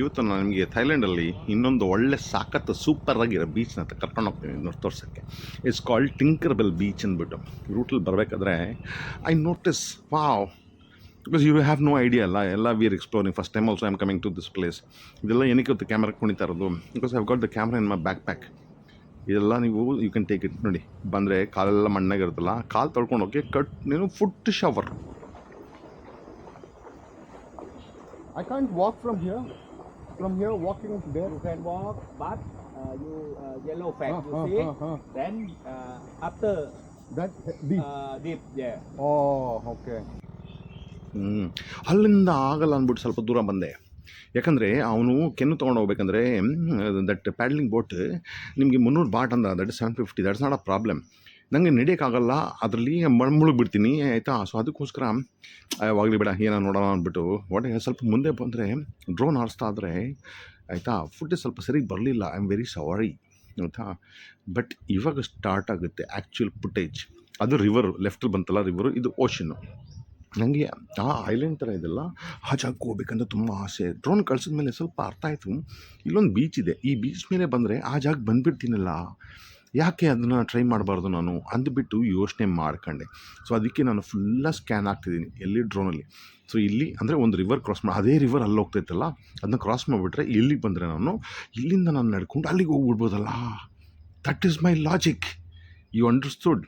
ಇವತ್ತು ನಾನು ನಿಮಗೆ ಥೈಲ್ಯಾಂಡಲ್ಲಿ ಇನ್ನೊಂದು ಒಳ್ಳೆ ಸಾಕತ್ತು ಸೂಪರ್ ಆಗಿರೋ ಬೀಚ್ನ ಕರ್ಕೊಂಡು ಹೋಗ್ತೀನಿ ನೋಡಿ ತೋರ್ಸೋಕ್ಕೆ. It's called Tinker Bell beach ಅಂದ್ಬಿಟ್ಟು ರೂಟಲ್ಲಿ ಬರಬೇಕಾದ್ರೆ I notice wow because you have no idea ಅಲ್ಲ, ಎಲ್ಲ we are exploring first time also I am coming to this place ಇದೆಲ್ಲ ಏನಕ್ಕೆ ಇವತ್ತು ಕ್ಯಾಮ್ರಾ ಕುಣಿತಾ ಇರೋದು? Because I've got the camera in my backpack ಇದೆಲ್ಲ ನೀವು ಯು ಕ್ಯಾನ್ ಟೇಕ್ ಇಟ್ ನೋಡಿ, ಬಂದರೆ ಕಾಲೆಲ್ಲ ಮಣ್ಣಾಗಿರುತ್ತಲ್ಲ ಕಾಲು ತೊಳ್ಕೊಂಡು ಹೋಗಿ ಕಟ್ ನೀನು foot shower I can't walk from here. From here, walking to there. You can walk, but uh, you uh, yellow flag. Ah, you ah, see? ah, ah. Then uh, after That deep. uh, deep, yeah. Oh, okay. ಹ್ಞೂ ಅಲ್ಲಿಂದ ಆಗಲ್ಲ ಅಂದ್ಬಿಟ್ಟು ಸ್ವಲ್ಪ ದೂರ ಬಂದೆ ಯಾಕಂದರೆ ಅವನು ಕೆನ್ನು ತೊಗೊಂಡು ಹೋಗ್ಬೇಕಂದ್ರೆ ದಟ್ ಪ್ಯಾಡ್ಲಿಂಗ್ ಬೋಟ್ ನಿಮಗೆ ಮುನ್ನೂರು ಬಾಟ್ ಅಂದ that seven fifty that's not a problem ನನಗೆ ನಡೆಯೋಕ್ಕಾಗಲ್ಲ, ಅದರಲ್ಲಿ ಮಣ್ಮುಳು ಬಿಡ್ತೀನಿ ಆಯಿತಾ? ಸೊ ಅದಕ್ಕೋಸ್ಕರ ಯಾವಾಗಲಿ ಬೇಡ, ಏನೋ ನೋಡೋಣ ಅಂದ್ಬಿಟ್ಟು ಒಟ್ಟೆ ಸ್ವಲ್ಪ ಮುಂದೆ ಬಂದರೆ ಡ್ರೋನ್ ಹಾರಿಸ್ತಾ ಆದರೆ ಆಯಿತಾ? ಫುಡ್ ಸ್ವಲ್ಪ ಸರಿ ಬರಲಿಲ್ಲ. ಐ ಆಮ್ ವೆರಿ ಸಾರಿ ಆಯಿತಾ? ಬಟ್ ಇವಾಗ ಸ್ಟಾರ್ಟ್ ಆಗುತ್ತೆ ಆ್ಯಕ್ಚುಯಲ್ ಫುಟೇಜ್ ಅದು ರಿವರು ಲೆಫ್ಟಲ್ಲಿ ಬಂತಲ್ಲ ರಿವರು ಇದು ಓಷನ್ನು ನನಗೆ ಆ ಐಲ್ಯಾಂಡ್ ಥರ ಇದೆಲ್ಲ ಆ ಜಾಗಕ್ಕೆ ಹೋಗ್ಬೇಕಂತ ತುಂಬ ಆಸೆ. ಡ್ರೋನ್ ಕಳ್ಸಿದ ಮೇಲೆ ಸ್ವಲ್ಪ ಅರ್ಥ ಆಯಿತು. ಇಲ್ಲೊಂದು ಬೀಚ್ ಇದೆ. ಈ ಬೀಚ್ ಮೇಲೆ ಬಂದರೆ ಆ ಜಾಗ ಬಂದುಬಿಡ್ತೀನಲ್ಲ. ಯಾಕೆ ಅದನ್ನು ಟ್ರೈ ಮಾಡಬಾರ್ದು ನಾನು ಅಂದ್ಬಿಟ್ಟು ಯೋಚನೆ ಮಾಡ್ಕೊಂಡೆ. ಸೊ ಅದಕ್ಕೆ ನಾನು ಫುಲ್ಲ ಸ್ಕ್ಯಾನ್ ಆಗ್ತಿದ್ದೀನಿ ಎಲ್ಲಿ ಡ್ರೋನಲ್ಲಿ ಸೊ ಇಲ್ಲಿ ಅಂದರೆ ಒಂದು ರಿವರ್ ಕ್ರಾಸ್ ಮಾಡಿ ಅದೇ ರಿವರ್ ಅಲ್ಲಿ ಹೋಗ್ತೈತಲ್ಲ ಅದನ್ನ ಕ್ರಾಸ್ ಮಾಡಿಬಿಟ್ರೆ ಇಲ್ಲಿಗೆ ಬಂದರೆ ನಾನು, ಇಲ್ಲಿಂದ ನಾನು ನಡ್ಕೊಂಡು ಅಲ್ಲಿಗೆ ಹೋಗ್ಬಿಡ್ಬೋದಲ್ಲ. That is my logic you understood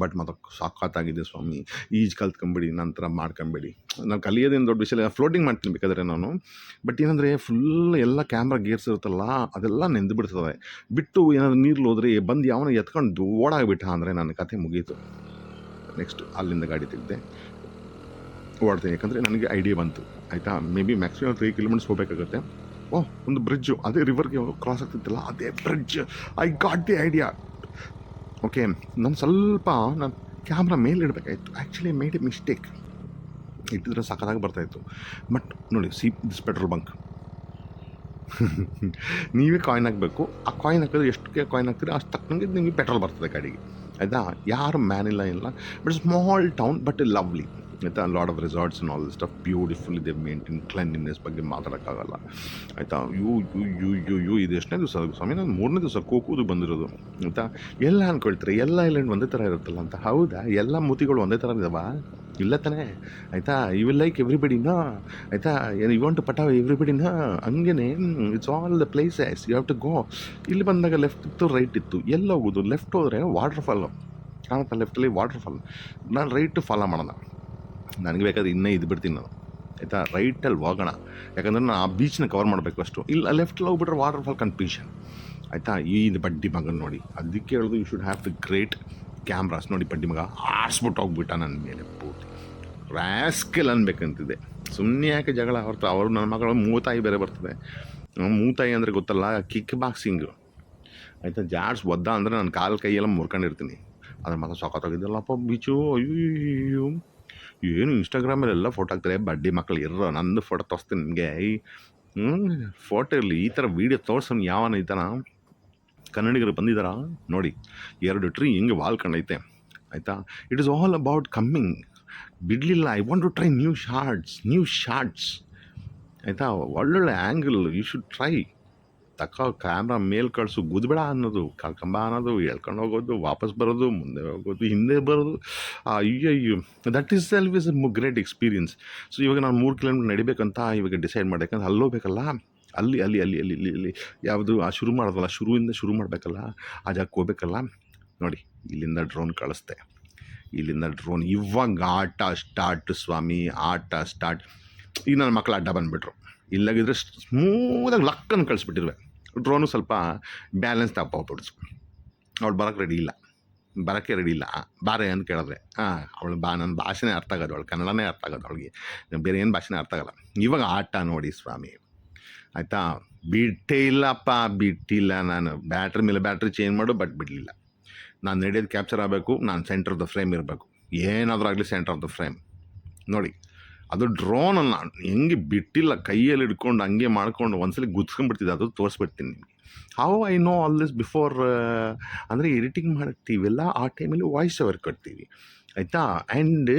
but ಮತ್ತೆ ಸಾಕಾತಾಗಿದೆ ಸ್ವಾಮಿ. ಈಜು ಕಲ್ತ್ಕೊಂಬಿಡಿ, ನಂತರ ಮಾಡ್ಕೊಂಬಿಡಿ. ನಾನು ಕಲಿಯೋದೇನು ದೊಡ್ಡ ವಿಷಯ ಫ್ಲೋಟಿಂಗ್ ಮಾಡ್ತೀನಿ ಬೇಕಾದ್ರೆ ನಾನು. ಬಟ್ ಏನಂದರೆ ಫುಲ್ ಎಲ್ಲ ಕ್ಯಾಮ್ರಾ ಗೇರ್ಸ್ ಇರುತ್ತಲ್ಲ, ಅದೆಲ್ಲ ನೆಂದು ಬಿಡ್ತದೆ. ಬಿಟ್ಟು ಏನಾದರೂ ನೀರು ಹೋದ್ರೆ ಬಂದು ಯಾವನ ಎತ್ಕೊಂಡು ಓಡಾಗ್ಬಿಟ್ಟ ಅಂದರೆ ನನ್ನ ಕತೆ ಮುಗೀತು. ನೆಕ್ಸ್ಟ್ ಅಲ್ಲಿಂದ ಗಾಡಿ ತೆಗೆದೆ. ಓಡ್ತೀನಿ ಯಾಕಂದರೆ ನನಗೆ ಐಡಿಯಾ ಬಂತು. ಆಯಿತಾ? Maybe maximum three kilometres ಹೋಗಬೇಕಾಗುತ್ತೆ. ಓಹ್, ಒಂದು ಬ್ರಿಡ್ಜು ಅದೇ ರಿವರ್ಗೆ ಕ್ರಾಸ್ ಆಗ್ತಿತ್ತಲ್ಲ, ಅದೇ bridge I got the idea okay ನಾನು ಸ್ವಲ್ಪ ನಾನು ಕ್ಯಾಮ್ರಾ ಮೇಲೆ ಇಡಬೇಕಾಯಿತು. ಆ್ಯಕ್ಚುಲಿ ಮೇಡ್ ಎ ಮಿಸ್ಟೇಕ್ ಇಟ್ಟಿದ್ರೆ ಸಖತ್ತಾಗಿ ಬರ್ತಾಯಿತ್ತು. ಬಟ್ ನೋಡಿ ಸಿ ದಿಸ್ ಪೆಟ್ರೋಲ್ ಬಂಕ್ ನೀವೇ ಕಾಯಿನ್ ಹಾಕಬೇಕು. ಆ ಕಾಯಿನ್ ಹಾಕಿದ್ರೆ ಎಷ್ಟು ಕಾಯಿನ್ ಹಾಕ್ತೀರಿ? ಅಷ್ಟು ತಕ್ಕಂಗೆ ನಿಮಗೆ ಪೆಟ್ರೋಲ್ ಬರ್ತದೆ ಗಾಡಿಗೆ. ಆಯಿತಾ? ಯಾರು ಮ್ಯಾನ್ ಇಲ್ಲ ಇಲ್ಲ. But small town but lovely ಆಯಿತಾ lots of resorts all stuff beautiful ಇದೆ ಮೇಂಟೈನ್ ಕ್ಲೀನ್ಲಿನೆಸ್ ಬಗ್ಗೆ ಮಾತಾಡೋಕ್ಕಾಗಲ್ಲ. ಆಯಿತಾ, you you you you you, ಇದು ಎಷ್ಟನೇ ದಿವಸ ಸ್ವಾಮಿ? ನಾನು ಮೂರನೇ ದಿವಸ ಕೋಕೂದು ಬಂದಿರೋದು. ಆಯಿತಾ, ಎಲ್ಲ ಅಂದ್ಕೊಳ್ತಾರೆ ಎಲ್ಲ ಐಲ್ಯಾಂಡ್ ಒಂದೇ ಥರ ಇರುತ್ತಲ್ಲ ಅಂತ. ಹೌದಾ? ಎಲ್ಲ ಮೂತಿಗಳು ಒಂದೇ ಥರ ಇದಾವ? ಇಲ್ಲ ತಾನೇ? ಆಯಿತಾ ಯು ವಿಲ್ ಲೈಕ್ ಎವ್ರಿಬಡಿನ ಆಯಿತಾ ಯು ವಾಂಟ್ ಟು ಪಟಾವ್ ಎವ್ರಿಬಡಿನ ಹಂಗೇನೆ it's all the places you have to go ಇಲ್ಲಿ ಬಂದಾಗ ಲೆಫ್ಟ್ ಇತ್ತು ರೈಟ್ ಇತ್ತು, ಎಲ್ಲ ಹೋಗೋದು. ಲೆಫ್ಟ್ ಹೋದರೆ ವಾಟರ್ ಫಾಲ್ ಕಾಣುತ್ತಾ ಲೆಫ್ಟಲ್ಲಿ ವಾಟರ್ಫಾಲ್ ನಾನು ರೈಟ್ ಫಾಲೋ ಮಾಡೋಣ. ನನಗೆ ಬೇಕಾದ್ರೆ ಇನ್ನೇ ಇದು ಬಿಡ್ತೀನಿ ನಾನು. ಆಯಿತಾ? ರೈಟಲ್ಲಿ ಹೋಗೋಣ. ಯಾಕಂದ್ರೆ ನಾನು ಆ ಬೀಚ್ನ ಕವರ್ ಮಾಡಬೇಕು ಅಷ್ಟು. ಇಲ್ಲ ಲೆಫ್ಟಲ್ಲಿ ಹೋಗ್ಬಿಟ್ರೆ ವಾಟರ್ ಫಾಲ್ ಕನ್ಫ್ಯೂಷನ್ ಆಯಿತಾ? ಈ ಬಡ್ಡಿ ಮಗನ ನೋಡಿ. ಅದಕ್ಕೆ ಹೇಳೋದು you should have the great cameras ನೋಡಿ ಬಡ್ಡಿ ಮಗ ಆರಿಸ್ಬಿಟ್ಟು ಹೋಗ್ಬಿಟ್ಟ ನನ್ನ ಮೇಲೆ ಪೂರ್ತಿ. ರ್ಯಾಸ್ಕೆಲ್ ಅನ್ಬೇಕಂತಿದೆ. ಸುಮ್ಮನೆ ಯಾಕೆ ಜಗಳ ಹೊರತು? ಅವರು ನನ್ನ ಮಗಳು ಮೂತಾಯಿ ಬೇರೆ ಬರ್ತದೆ. ಮೂತಾಯಿ ಅಂದರೆ ಗೊತ್ತಲ್ಲ ಕಿಕ್ ಬಾಕ್ಸಿಂಗು ಆಯಿತಾ? ಜಾಡ್ಸ್ ಒದ್ದ ಅಂದರೆ ನಾನು ಕಾಲು ಕೈಯೆಲ್ಲ ಮುರ್ಕೊಂಡಿರ್ತೀನಿ. ಅದ್ರ ಮಾತ್ರ ಸಖತ್ತಾಗಿದ್ದಲ್ಲಪ್ಪ ಬೀಚು ಅಯ್ಯೋ ಏನು ಇನ್ಸ್ಟಾಗ್ರಾಮಲ್ಲಿ ಎಲ್ಲ ಫೋಟೋ ಹಾಕ್ತಾರೆ. ಬಡ್ಡಿ ಮಕ್ಕಳು ಇರೋ ನಂದು ಫೋಟೋ ತೋರಿಸ್ತೀನಿ ನಿಮಗೆ. ಈ ಫೋಟೋ ಇರಲಿ, ಈ ಥರ ವೀಡಿಯೋ ತೋರ್ಸೋನು ಯಾವನ ಇದ್ದಾನ ಕನ್ನಡಿಗರು ಬಂದಿದ್ದಾರಾ ನೋಡಿ, ಎರಡು ಟ್ರೀ ಹಿಂಗೆ ವಾಲ್ಕೊಂಡೈತೆ ಆಯಿತಾ? It is all about coming ಬಿಡಲಿಲ್ಲ I want to try new shorts new shorts ಆಯಿತಾ? ಒಳ್ಳೊಳ್ಳೆ ಆ್ಯಂಗಲ್ ಯು ಶುಡ್ ಟ್ರೈ ತಕ್ಕ ಕ್ಯಾಮ್ರಾ ಮೇಲೆ ಕಳಿಸು, ಗುದ್ಬೇಡ ಅನ್ನೋದು ಕಳ್ಕೊಂಬ ಅನ್ನೋದು, ಎಳ್ಕೊಂಡು ಹೋಗೋದು, ವಾಪಸ್ ಬರೋದು, ಮುಂದೆ ಹೋಗೋದು, ಹಿಂದೆ ಬರೋದು. ಅಯ್ಯೋ ಅಯ್ಯೋ that is self is great experience so ಇವಾಗ ನಾನು ಮೂರು ಕಿಲೋಮೀಟರ್ ನಡಿಬೇಕಂತ ಇವಾಗ ಡಿಸೈಡ್ ಮಾಡಿ ಯಾಕಂದ್ರೆ ಅಲ್ಲಿ ಹೋಗ್ಬೇಕಲ್ಲ ಅಲ್ಲಿ ಅಲ್ಲಿ ಅಲ್ಲಿ ಅಲ್ಲಿ ಇಲ್ಲಿ ಇಲ್ಲಿ ಯಾವುದು, ಆ, ಶುರು ಮಾಡೋದಲ್ಲ, ಶುರುವಿಂದ ಶುರು ಮಾಡಬೇಕಲ್ಲ? ಆ ಜಾಗಕ್ಕೆ ಹೋಗ್ಬೇಕಲ್ಲ? ನೋಡಿ, ಇಲ್ಲಿಂದ ಡ್ರೋನ್ ಕಳಿಸ್ತೆ. ಇಲ್ಲಿಂದ ಡ್ರೋನ್ ಇವಾಗ ಆಟ ಸ್ಟಾರ್ಟ್ ಸ್ವಾಮಿ, ಆಟ ಸ್ಟಾರ್ಟ್ ಈಗ ನನ್ನ ಮಕ್ಕಳು ಅಡ್ಡ ಬಂದುಬಿಟ್ರು. ಇಲ್ಲಾಗಿದ್ರೆ ಸ್ಮೂದಾಗಿ ಲಕ್ಕನ್ನು ಕಳಿಸ್ಬಿಟ್ಟಿರುವೆ ಡ್ರೋನು ಸ್ವಲ್ಪ ಬ್ಯಾಲೆನ್ಸ್ ತಪ್ಪೋಗ್ಬಿಡ್ತು ಅವಳು ಬರೋಕ್ಕೆ ರೆಡಿ ಇಲ್ಲ. ಬರೋಕ್ಕೆ ರೆಡಿ ಇಲ್ಲ. ಬಾರೆ ಅಂತ ಕೇಳಿದ್ರೆ, ಹಾಂ, ಅವಳು ಬಾ ನನ್ನ ಭಾಷೆನೇ ಅರ್ಥ ಆಗೋದು, ಅವಳು ಕನ್ನಡನೇ ಅರ್ಥ ಆಗೋದು ಅವಳಿಗೆ. ಬೇರೆ ಏನು ಭಾಷೆನೇ ಅರ್ಥ ಆಗಲ್ಲ. ಇವಾಗ ಆಟ ನೋಡಿ ಸ್ವಾಮಿ. ಆಯಿತಾ? ಬಿಟ್ಟೇ ಇಲ್ಲಪ್ಪ, ಬಿಟ್ಟಿಲ್ಲ ನಾನು. ಬ್ಯಾಟ್ರಿ ಮೇಲೆ ಬ್ಯಾಟ್ರಿ ಚೇಂಜ್ ಮಾಡು, ಬಟ್ ಬಿಡಲಿಲ್ಲ. ನಾನು ನಡೆಯೋದು ಕ್ಯಾಪ್ಚರ್ ಆಗಬೇಕು, ನಾನು ಸೆಂಟರ್ ಆಫ್ ದ ಫ್ರೇಮ್ ಇರಬೇಕು. ಏನಾದರೂ ಆಗಲಿ ಸೆಂಟರ್ ಆಫ್ ದ ಫ್ರೇಮ್ ನೋಡಿ. ಅದು ಡ್ರೋನನ್ನು ಹೆಂಗೆ ಬಿಟ್ಟಿಲ್ಲ, ಕೈಯಲ್ಲಿ ಹಿಡ್ಕೊಂಡು ಹಂಗೆ ಮಾಡ್ಕೊಂಡು ಒಂದ್ಸಲಿ ಗುದ್ಸ್ಕೊಂಡ್ಬಿಡ್ತಿದ್ದೆ ಅದು ತೋರಿಸ್ಬಿಡ್ತೀನಿ ನಿಮಗೆ. How I know all this before ಅಂದರೆ ಎಡಿಟಿಂಗ್ ಮಾಡ್ತೀವೆಲ್ಲ ಆ ಟೈಮಲ್ಲಿ ವಾಯ್ಸ್ ಓವರ್ ಕಟ್ತೀವಿ ಆಯಿತಾ? ಆ್ಯಂಡ್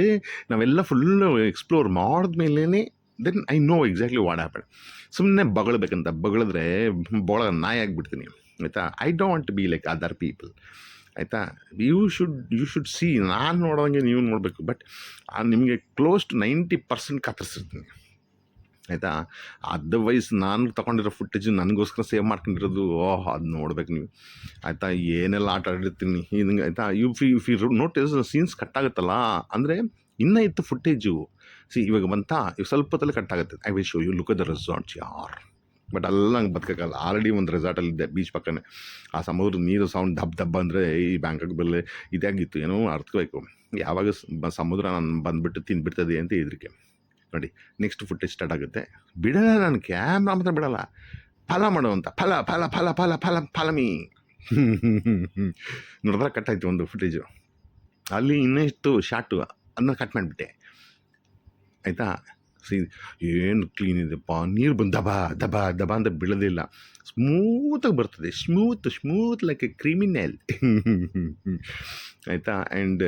ನಾವೆಲ್ಲ full explore ಮಾಡಿದ್ಮೇಲೇ then I know exactly what happen ಸುಮ್ಮನೆ ಬಗಳಬೇಕಂತ, ಬಗಳಿದ್ರೆ ಬೊಳ ನಾಯಿ ಆಗಿಬಿಡ್ತೀನಿ. ಆಯಿತಾ? I don't be like other people ಆಯಿತಾ? You should you should see ನಾನು ನೋಡೋಂಗೆ ನೀವು ನೋಡಬೇಕು. ಬಟ್ ನಿಮಗೆ ಕ್ಲೋಸ್ ಟು ನೈಂಟಿ ಪರ್ಸೆಂಟ್ ಕತ್ತರಿಸಿರ್ತೀನಿ ಆಯಿತಾ? ಅದರ್ವೈಸ್ ನಾನು ತೊಗೊಂಡಿರೋ ಫುಟೇಜ್ ನನಗೋಸ್ಕರ ಸೇವ್ ಮಾಡ್ಕೊಂಡಿರೋದು, ಓಹ್, ಅದು ನೋಡ್ಬೇಕು ನೀವು. ಆಯಿತಾ? ಏನೆಲ್ಲ ಆಟ ಆಡಿರ್ತೀನಿ? ಹಿಂಗೆ, ಆಯಿತಾ? ಯು ಫಿ ಯು ಫಿ ನೋಟಿಸ್ ಸೀನ್ಸ್ ಕಟ್ ಆಗುತ್ತಲ್ಲ, ಅಂದರೆ ಇನ್ನೂ ಇತ್ತು ಫುಟೇಜು ಸಿ ಇವಾಗ ಬಂತಾ ಇವಾಗ ಸ್ವಲ್ಪ ಹೊತ್ತಲ್ಲಿ ಕಟ್ ಆಗುತ್ತೆ. I will show you look the resorts ಯಾರ್? ಬಟ್ ಅಲ್ಲ ನಂಗೆ ಬದುಕೋಕ್ಕಲ್ಲ ಆಲ್ರೆಡಿ ಒಂದು ರೆಸಾರ್ಟಲ್ಲಿದ್ದೆ ಬೀಚ್ ಪಕ್ಕನೇ. ಆ ಸಮುದ್ರದ ನೀರು ಸೌಂಡ್ ದಬ್ ದಬ್ಬ ಅಂದರೆ ಈ ಬ್ಯಾಂಕಾಕ್ ಬೆಲೆ ಇದಾಗಿತ್ತು ಏನೋ ಅರ್ಥಬೇಕು ಯಾವಾಗ ಸಮುದ್ರ ನಾನು ಬಂದುಬಿಟ್ಟು ತಿನ್ಬಿಡ್ತದೆ ಅಂತ ಇದ್ರಿಗೆ ನೋಡಿ ನೆಕ್ಸ್ಟ್ ಫುಟೇಜ್ ಸ್ಟಾರ್ಟ್ ಆಗುತ್ತೆ. ಬಿಡಲ್ಲ ನಾನು ಕ್ಯಾಮ್ರಾ ಮಾತ್ರ ಬಿಡಲ್ಲ. ಫಲ ಮಾಡುವಂತ ಫಲ ಫಲ ಫಲ ಫಲ ಫಲ, ಫಲಮಿ. ನೋಡಿದ್ರೆ ಕಟ್ ಆಯಿತು ಒಂದು ಫುಟೇಜು ಅಲ್ಲಿ ಇನ್ನೆಷ್ಟು ಶಾರ್ಟು ಅದನ್ನ ಕಟ್ ಮಾಡಿಬಿಟ್ಟೆ. ಆಯಿತಾ? ಸಿ, ಏನು ಕ್ಲೀನ್ ಇದೆಪ್ಪ ನೀರು ಬಂದು ದಬಾ ದಬಾ ದಬಾ ಅಂತ ಬೀಳೋದಿಲ್ಲ ಸ್ಮೂತಾಗಿ ಬರ್ತದೆ. Smooth smooth like a criminal ಆಯಿತಾ? ಆ್ಯಂಡ್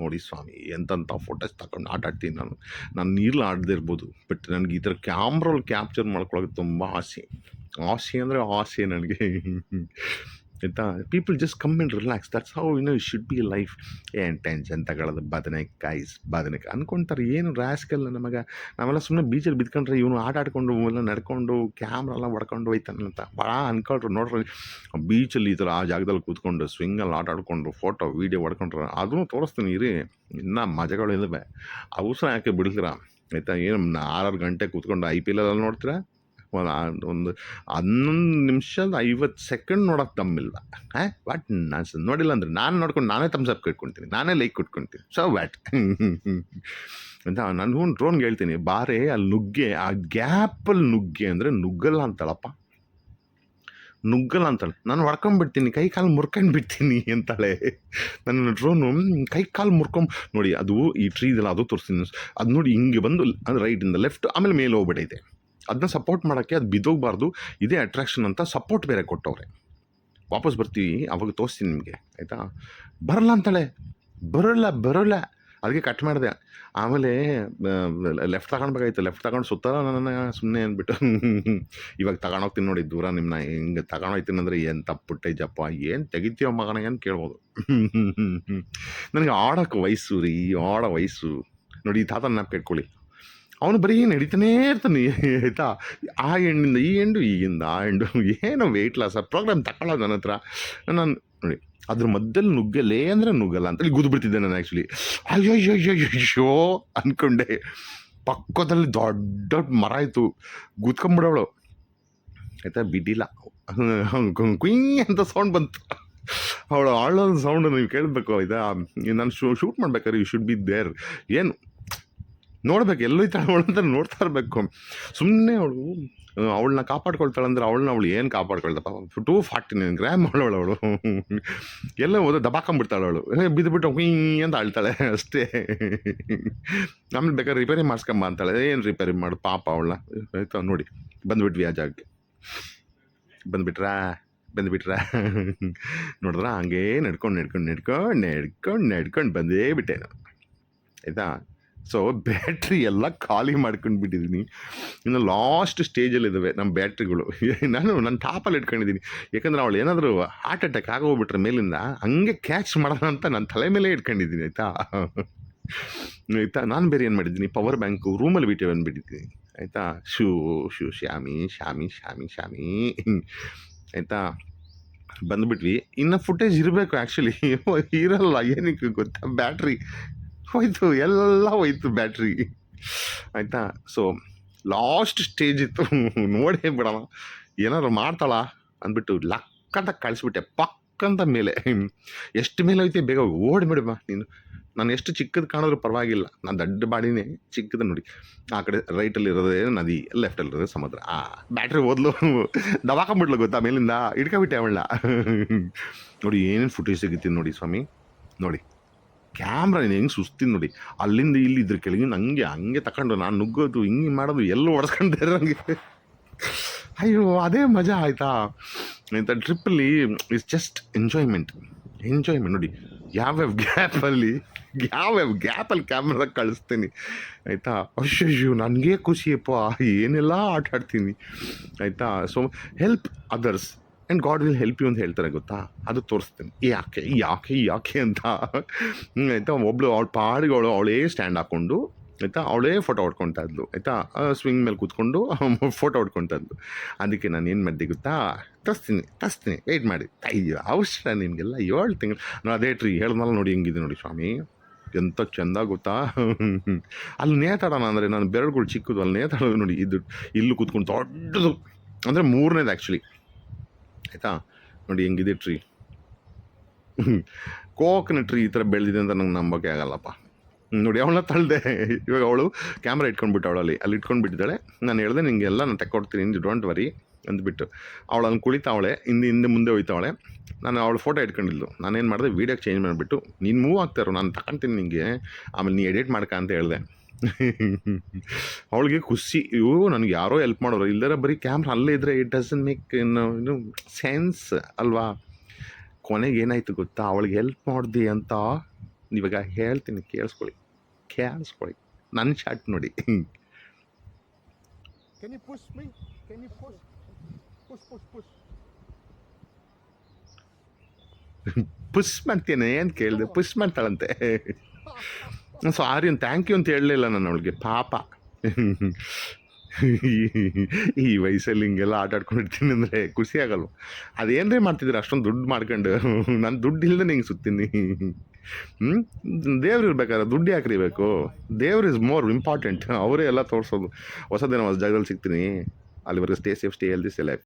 ನೋಡಿ ಸ್ವಾಮಿ, ಎಂತೆಂಥ ಫೋಟೋಸ್ ತಗೊಂಡು ಆಟ ಆಡ್ತೀನಿ ನಾನು. ನಾನು ನೀರಲ್ಲಿ ಆಡದೇ ಇರ್ಬೋದು ಬಟ್ ನನಗೆ ಈ ಥರ ಕ್ಯಾಮ್ರಲ್ಲಿ ಕ್ಯಾಪ್ಚರ್ ಮಾಡ್ಕೊಳ್ಳೋಕೆ ತುಂಬ ಆಸೆ. ಆಸೆ ಅಂದರೆ ಆಸೆ ನನಗೆ. ಆಯಿತಾ? People just come and relax that's how you know should be life ಏನ್ ಟೆನ್ಷನ್ ತಗೊಳ್ಳೋದು, ಬದನೆಕಾಯಿ ಬದನೆಕಾಯಿ ಅಂದ್ಕೊಂತಾರೆ ಏನು ರ್ಯಾಸ್ಕಲ್ಲ ನಮಗೆ? ನಾವೆಲ್ಲ ಸುಮ್ಮನೆ ಬೀಚಲ್ಲಿ ಬಿದ್ಕೊಂಡ್ರೆ ಇವನು ಆಟ ಆಡ್ಕೊಂಡು, ಎಲ್ಲ ನಡ್ಕೊಂಡು ಕ್ಯಾಮ್ರಾ ಎಲ್ಲ ಹೊಡ್ಕೊಂಡು ಹೋಯ್ತಾನಂತ ಭಾಳ ಅನ್ಕೊಳ್ರು. ನೋಡ್ರಿ ಬೀಚಲ್ಲಿ ಈ ಥರ ಆ ಜಾಗದಲ್ಲಿ ಕೂತ್ಕೊಂಡು ಸ್ವಿಂಗಲ್ಲಿ ಆಟ ಆಡ್ಕೊಂಡು ಫೋಟೋ ವೀಡಿಯೋ ಹೊಡ್ಕೊಂಡ್ರೆ ಅದನ್ನು ತೋರಿಸ್ತೀನಿ, ಇರಿ. ಇನ್ನೂ ಮಜಗಳು ಇದ್ದಾವೆ ಅವಸರ ಯಾಕೆ ಬಿಡ್ತೀರಾ? ಆಯಿತಾ? ಏನು ಆರಾರು ಗಂಟೆ ಕೂತ್ಕೊಂಡು ಐ ಪಿ ಎಲ್ ಎಲ್ಲ ನೋಡ್ತೀರಾ? ಒಂದು ಹನ್ನೊಂದು ನಿಮಿಷದ ಐವತ್ತು ಸೆಕೆಂಡ್ ನೋಡೋಕೆ ತಮ್ಮಿಲ್ಲ. ಹಾಂ ವಾಟ್ ನಾನು ನೋಡಿಲ್ಲ ಅಂದರೆ ನಾನು ನೋಡ್ಕೊಂಡು ನಾನೇ ತಮ್ಸ್ ಅಪ್ ಇಟ್ಕೊಳ್ತೀನಿ ನಾನೇ ಲೈಕ್ ಕೊಟ್ಕೊಳ್ತೀನಿ ಸೊ ವ್ಯಾಟ್ ಅಂತ ನಾನು ಡ್ರೋನ್ಗೆ ಹೇಳ್ತೀನಿ, ಬಾರೆ ಅಲ್ಲಿ ನುಗ್ಗೆ, ಆ ಗ್ಯಾಪಲ್ಲಿ ನುಗ್ಗೆ ಅಂದರೆ ನುಗ್ಗಲ್ಲ ಅಂತಳಪ್ಪ. ನುಗ್ಗಲ್ಲ ಅಂತಾಳೆ. ನಾನು ಹೊಡ್ಕೊಂಡ್ಬಿಡ್ತೀನಿ ಕೈ ಕಾಲು ಮುರ್ಕೊಂಡು ಬಿಡ್ತೀನಿ ಅಂತಾಳೆ. ನನ್ನ ಡ್ರೋನು ಕೈ ಕಾಲು ಮುರ್ಕೊಂಬ ನೋಡಿ, ಅದು ಈ ಟ್ರೀ ಇದೆಲ್ಲ ಅದು ತೋರಿಸ್ತೀನಿ ಅದು ನೋಡಿ ಹಿಂಗೆ ಬಂದು, ಅದು ರೈಟಿಂದ ಲೆಫ್ಟ್ ಆಮೇಲೆ ಮೇಲೆ ಹೋಗ್ಬಿಟ್ಟೈತೆ. ಅದನ್ನ ಸಪೋರ್ಟ್ ಮಾಡೋಕ್ಕೆ ಅದು ಬಿದ್ದೋಗ್ಬಾರ್ದು. ಇದೇ ಅಟ್ರಾಕ್ಷನ್ ಅಂತ ಸಪೋರ್ಟ್ ಬೇರೆ ಕೊಟ್ಟವ್ರೆ. ವಾಪಸ್ ಬರ್ತೀವಿ, ಅವಾಗ ತೋರಿಸ್ತೀನಿ ನಿಮಗೆ, ಆಯಿತಾ? ಬರಲ್ಲ ಅಂತಾಳೆ. ಬರೋಲ್ಲ ಬರೋಲ್ಲ. ಅದಕ್ಕೆ ಕಟ್ ಮಾಡಿದೆ. ಆಮೇಲೆ ಲೆಫ್ಟ್ ತಗೊಳ್ಬೇಕಾಯ್ತು ಲೆಫ್ಟ್ ತಗೊಂಡು ಸುತ್ತಲ್ಲ ನನ್ನ ಸುಮ್ಮನೆ ಅಂದ್ಬಿಟ್ಟು, ಇವಾಗ ತಗೊಂಡೋಗ್ತೀನಿ ನೋಡಿ ದೂರ ನಿಮ್ಮನ್ನ ಹೆಂಗೆ ತಗೊಂಡೋಗ್ತೀನಿ ಅಂದರೆ ಏನು ತಪ್ಪುಟ್ಟೈಜಪ್ಪ ಏನು ತೆಗಿತೀವ ಮಗನ ಏನು ಕೇಳ್ಬೋದು. ನನಗೆ ಆಡೋಕ್ಕೆ ವಯಸ್ಸು ರೀ, ಆಡೋ ವಯಸ್ಸು. ನೋಡಿ, ಈ ತಾತನ ನೆನಪು ಇಟ್ಕೊಳ್ಳಿ ಅವನು ಬರೀ ನಡೀತಾನೇ ಇರ್ತಾನೆ. ಆಯಿತಾ? ಆ ಹೆಣ್ಣಿಂದ, ಈ ಹೆಂಡು ಈಗಿಂದ ಆ ಹೆಂಡು ಏನೋ ವೆಯ್ಟ್ ಲಾಸ್ ಪ್ರೋಗ್ರಾಮ್ ತಗೊಳ್ಳೋದು ನನ್ನ ಹತ್ರ. ನಾನು ನೋಡಿ, ಅದ್ರ ಮಧ್ಯದಲ್ಲಿ ನುಗ್ಗಲೇ ಅಂದರೆ ನುಗ್ಗಲ್ಲ ಅಂತೇಳಿ ಬಿಡ್ತಿದ್ದೆ ನಾನು ಆ್ಯಕ್ಚುಲಿ ಅಯ್ಯೋ ಅಯ್ಯೋ ಅಯ್ಯೋ ಅಂದ್ಕೊಂಡೆ ಪಕ್ಕದಲ್ಲಿ ದೊಡ್ಡ ದೊಡ್ಡ ಮರ ಇತ್ತು. ಗುದ್ಕೊಂಬಿಡೋಳು ಆಯಿತಾ? ಬಿಡಿಲ್ಲ ಕುಯ್ ಅಂತ ಸೌಂಡ್ ಬಂತು. ಅವಳು ಆಳೋದು ಸೌಂಡ್ ನೀವು ಕೇಳಬೇಕು, ಆಯಿತಾ? ನಾನು ಶೂ ಶೂಟ್ ಮಾಡ್ಬೇಕಾದ್ರೆ ಯು ಶುಡ್ ಬಿ ದೇರ್ ಏನು? ನೋಡ್ಬೇಕು, ಎಲ್ಲೋ ಈ ಥರ ಅಂತ ನೋಡ್ತಾ ಇರಬೇಕು. ಸುಮ್ಮನೆ ಅವಳು ಅವಳನ್ನ ಕಾಪಾಡ್ಕೊಳ್ತಾಳೆ ಅಂದ್ರೆ ಅವಳನ್ನ ಅವಳು ಏನು ಕಾಪಾಡ್ಕೊಳ್ತಪ್ಪ ಟೂ ಫಾರ್ಟಿ ನೈನ್ ಗ್ರಾಮ್ ಅವಳು ಅವಳು. ಎಲ್ಲ ಹೋದ ದಬಾಕೊಂಬಿಡ್ತಾಳೆ ಅವಳು. ಬಿದ್ದುಬಿಟ್ಟು ಹುಯ್ ಅಂತ ಅಳ್ತಾಳೆ ಅಷ್ಟೇ. ಆಮೇಲೆ ಬೇಕಾದ್ರೆ ರಿಪೇರಿ ಮಾಡಿಸ್ಕೊಂಬ ಅಂತಾಳೆ. ಏನು ರಿಪೇರಿ ಮಾಡು, ಪಾಪ ಅವಳನ್ನ. ಆಯ್ತಾ, ನೋಡಿ, ಬಂದ್ಬಿಟ್ವಿ ಆ ಜಾಗಕ್ಕೆ. ಬಂದುಬಿಟ್ರಾ? ಬಂದುಬಿಟ್ರ? ನೋಡಿದ್ರ? ಹಂಗೇ ನಡ್ಕೊಂಡು ನಡ್ಕೊಂಡು ನಡ್ಕೊಂಡು ನಡ್ಕೊಂಡು ನಡ್ಕೊಂಡು ಬಂದೇ ಬಿಟ್ಟೆ ನಾನು. ಆಯಿತಾ? ಸೊ ಬ್ಯಾಟ್ರಿ ಎಲ್ಲ ಖಾಲಿ ಮಾಡ್ಕೊಂಡು ಬಿಟ್ಟಿದ್ದೀನಿ ಇನ್ನು ಲಾಸ್ಟ್ ಸ್ಟೇಜಲ್ಲಿದ್ದಾವೆ ನಮ್ಮ ಬ್ಯಾಟ್ರಿಗಳು ನಾನು ನನ್ನ ಟಾಪಲ್ಲಿ ಇಟ್ಕೊಂಡಿದ್ದೀನಿ ಯಾಕಂದ್ರೆ ಅವಳು ಏನಾದರೂ ಹಾರ್ಟ್ ಅಟ್ಯಾಕ್ ಆಗೋಗ್ಬಿಟ್ರೆ ಮೇಲಿಂದ ಹಂಗೆ ಕ್ಯಾಚ್ ಮಾಡೋಣ ಅಂತ ನನ್ನ ತಲೆ ಮೇಲೆ ಇಟ್ಕೊಂಡಿದ್ದೀನಿ ಆಯಿತಾ? ಆಯಿತಾ? ನಾನು ಬೇರೆ ಏನು ಮಾಡಿದ್ದೀನಿ? ಪವರ್ ಬ್ಯಾಂಕು ರೂಮಲ್ಲಿ ಬಿಟ್ಟು ಬಂದುಬಿಟ್ಟಿದ್ದೀನಿ. ಆಯಿತಾ? ಶೂ ಶೂ, ಶ್ಯಾಮಿ ಶ್ಯಾಮಿ ಶ್ಯಾಮಿ ಶ್ಯಾಮಿ. ಆಯಿತಾ? ಬಂದುಬಿಟ್ವಿ. ಇನ್ನು ಫುಟೇಜ್ ಇರಬೇಕು ಆ್ಯಕ್ಚುಲಿ ಇರಲ್ಲ ಏನಕ್ಕೆ ಗೊತ್ತಾ? ಬ್ಯಾಟ್ರಿ ಹೋಯ್ತು, ಎಲ್ಲ ಹೋಯ್ತು ಬ್ಯಾಟ್ರಿ. ಆಯಿತಾ? ಸೊ ಲಾಸ್ಟ್ ಸ್ಟೇಜ್ ಇತ್ತು. ನೋಡೇ ಬಿಡೋಣ ಏನಾದ್ರು ಮಾಡ್ತಾಳ ಅಂದ್ಬಿಟ್ಟು ಲಕ್ಕಂತ ಕಳಿಸ್ಬಿಟ್ಟೆ. ಪಕ್ಕಂತ ಮೇಲೆ. ಎಷ್ಟು ಮೇಲೆ ಹೋಯ್ತೆ? ಬೇಗ ಓಡಿಬಿಡಮ್ಮ ನೀನು. ನಾನು ಎಷ್ಟು ಚಿಕ್ಕದು ಕಾಣಿದ್ರು ಪರವಾಗಿಲ್ಲ. ನಾನು ದೊಡ್ಡ ಬಾಡಿನೇ ಚಿಕ್ಕದ ನೋಡಿ. ಆ ಕಡೆ ರೈಟಲ್ಲಿ ಇರೋದೇ ನದಿ ಲೆಫ್ಟಲ್ಲಿರೋದೆ ಸಮುದ್ರ. ಆ, ಬ್ಯಾಟ್ರಿ ಓದ್ಲು. ದವಾಕೊಂಬಿಡ್ಲು ಗೊತ್ತಾ? ಮೇಲಿಂದ ಹಿಡ್ಕೊಬಿಟ್ಟೆ ಅವಳ ನೋಡಿ ಏನೇನು ಫುಟೇಜ್ ಸಿಗುತ್ತೆ ನೋಡಿ ಸ್ವಾಮಿ. ನೋಡಿ. ಕ್ಯಾಮ್ರಾ ಹೆಂಗೆ ಸುಸ್ತೀನಿ ನೋಡಿ. ಅಲ್ಲಿಂದ ಇಲ್ಲಿ ಇದ್ರ ನನಗೆ ಹಂಗೆ ತಗೊಂಡು ನಾನು ನುಗ್ಗೋದು, ಹಿಂಗೆ ಮಾಡೋದು, ಎಲ್ಲೂ ಹೊಡೆಸ್ಕೊಂಡೆ ನನಗೆ ಅಯ್ಯೋ, ಅದೇ ಮಜಾ ಆಯಿತಾ? ಆಯಿತಾ ಟ್ರಿಪ್ಪಲ್ಲಿ ಇಸ್ ಜಸ್ಟ್ ಎಂಜಾಯ್ಮೆಂಟ್. ಎಂಜಾಯ್ಮೆಂಟ್ ನೋಡಿ, ಯಾವ್ಯಾವ ಗ್ಯಾಪಲ್ಲಿ ಯಾವ್ಯಾವ ಗ್ಯಾಪಲ್ಲಿ ಕ್ಯಾಮ್ರಾ ಕಳಿಸ್ತೀನಿ. ಆಯಿತಾ? ಅಯ್ಯಯ್ಯೋ, ನನಗೆ ಖುಷಿಯಪ್ಪ ಏನೆಲ್ಲ ಆಟ ಆಡ್ತೀನಿ ಆಯಿತಾ? So help others and God will help you ಅಂತ ಹೇಳ್ತಾರೆ ಗೊತ್ತಾ? ಅದು ತೋರಿಸ್ತೀನಿ. ಯಾಕೆ ಯಾಕೆ ಯಾಕೆ ಅಂತ. ಆಯ್ತಾ? ಒಬ್ಳು ಅವಳು ಪಾಡಿಗಳು ಅವಳೇ ಸ್ಟ್ಯಾಂಡ್ ಹಾಕ್ಕೊಂಡು ಆಯಿತಾ? ಅವಳೇ ಫೋಟೋ ಹೊಡ್ಕೊತಾ ಇದ್ಲು, ಆಯಿತಾ? ಸ್ವಿಂಗ್ ಮೇಲೆ ಕೂತ್ಕೊಂಡು ಫೋಟೋ ಹೊಡ್ಕೊತಾ ಇದ್ಲು. ಅದಕ್ಕೆ ನಾನು ಏನು ಮಾಡಿದೆ ಗೊತ್ತಾ? ತರಿಸ್ತೀನಿ ತರಿಸ್ತೀನಿ ವೆಯ್ಟ್ ಮಾಡಿ. ಅಯ್ಯೋ, ಅವಶ್ಯ ನಿನಗೆಲ್ಲ ಏಳು ತಿಂಗಳು. ನಾನು ಅದೇ ಟ್ರೀ ಹೇಳ್ದಲ್ಲ ನೋಡಿ ಹೆಂಗಿದೆ ನೋಡಿ ಸ್ವಾಮಿ. ಎಂಥ ಚೆಂದ ಗೊತ್ತಾ? ಅಲ್ಲಿ ನೇತಾಡೋಣ ಅಂದರೆ ನಾನು ಬೆರಳುಗಳು ಚಿಕ್ಕದು, ಅಲ್ಲಿ ನೇತಾಡೋದು ನೋಡಿ, ಇದು ಇಲ್ಲೂ ಕೂತ್ಕೊಂಡು ದೊಡ್ಡದು. ಅಂದರೆ ಮೂರನೇದು ಆ್ಯಕ್ಚುಲಿ ಆಯಿತಾ? ನೋಡಿ ಹೆಂಗಿದೆ ಟ್ರೀ ಕೋಕ್ನ ಟ್ರೀ ಈ ಥರ ಬೆಳೆದಿದೆ ಅಂತ ನಂಗೆ ನಂಬೋಕೆ ಆಗಲ್ಲಪ್ಪ. ನೋಡಿ ಅವಳನ್ನ ತಳ್ದೆ, ಇವಾಗ ಅವಳು ಕ್ಯಾಮ್ರಾ ಇಟ್ಕೊಂಡ್ಬಿಟ್ಟು ಅವಳಲ್ಲಿ. ಅಲ್ಲಿ ಇಟ್ಕೊಂಡು ಬಿಟ್ಟಿದ್ದಾಳೆ ನಾನು ಹೇಳ್ದೆ, ನಿಂಗೆಲ್ಲ ನಾನು ತೆಕ್ಕೊಡ್ತೀನಿ ಡೋಂಟ್ ವರಿ ಅಂದ್ಬಿಟ್ಟು. ಅವಳು ಅಲ್ಲಿ ಕುಳಿತಾವಳೆ, ಹಿಂದೆ ಹಿಂದೆ ಮುಂದೆ ಹೋಯ್ತಾವಳೆ. ನಾನು ಅವಳು ಫೋಟೋ ಇಟ್ಕೊಂಡಿದ್ಲು ನಾನೇನು ಮಾಡಿದೆ ವೀಡಿಯೋಗೆ ಚೇಂಜ್ ಮಾಡಿಬಿಟ್ಟು, ನೀನು ಮೂವ್ ಆಗ್ತಾರೋ ನಾನು ತಗೊಂತೀನಿ ನಿಂಗೆ. ಆಮೇಲೆ ನೀ ಎಡಿಟ್ ಮಾಡ್ಕ ಅಂತ ಹೇಳಿದೆ. ಅವಳಿಗೆ ಖುಷಿ. ಇವು ನನಗೆ ಯಾರೋ ಹೆಲ್ಪ್ ಮಾಡೋರು. ಇಲ್ಲದ್ರೆ ಬರೀ ಕ್ಯಾಮ್ರಾ ಅಲ್ಲೇ ಇದ್ದರೆ ಇಟ್ ಡಸನ್ ಮೇಕ್ ಇನ್ನು ಇನ್ನು ಸೆನ್ಸ್ ಅಲ್ವಾ? ಕೊನೆಗೆ ಏನಾಯ್ತು ಗೊತ್ತಾ? ಅವಳಿಗೆ ಹೆಲ್ಪ್ ಮಾಡ್ದಿ ಅಂತ ಇವಾಗ ಹೇಳ್ತೀನಿ ಕೇಳಿಸ್ಕೊಳ್ಳಿ. ಕೇಳಿಸ್ಕೊಳ್ಳಿ. ನನ್ನ ಶಾಟ್ ನೋಡಿ. ಪುಷ್ ಮಾಡ್ತೇನೆ ಏನು ಕೇಳಿದೆ? ಪುಷ್ ಮಾಡ್ತಾಳಂತೆ. ಸಾರಿ ಥ್ಯಾಂಕ್ ಯು ಅಂತ ಹೇಳಲಿಲ್ಲ ನಾನು ಅವಳಿಗೆ. ಪಾಪ. ಈ ವಯಸ್ಸಲ್ಲಿ ಹಿಂಗೆಲ್ಲ ಆಟ ಆಡ್ಕೊಂಡಿರ್ತೀನಿ ಅಂದರೆ ಖುಷಿ ಆಗಲ್ವ? ಅದೇನರೇ ಮಾಡ್ತಿದ್ದೀರ? ಅಷ್ಟೊಂದು ದುಡ್ಡು ಮಾಡ್ಕೊಂಡು. ನಾನು ದುಡ್ಡು ಇಲ್ಲದೆ ನಿಂಗೆ ಸುತ್ತೀನಿ. ಹ್ಞೂ ದೇವ್ರು ಇರ್ಬೇಕಾದ್ರೆ ದುಡ್ಡು ಯಾಕೆ ಇರಬೇಕು ದೇವ್ರು ಇಸ್ ಮೋರ್ ಇಂಪಾರ್ಟೆಂಟ್. ಅವರೇ ಎಲ್ಲ ತೋರಿಸೋದು. ಹೊಸದೇನೋ ಹೊಸ ಜಾಗದಲ್ಲಿ ಸಿಗ್ತೀನಿ. ಅಲ್ಲಿವರೆಗೆ stay safe, stay healthy, stay life.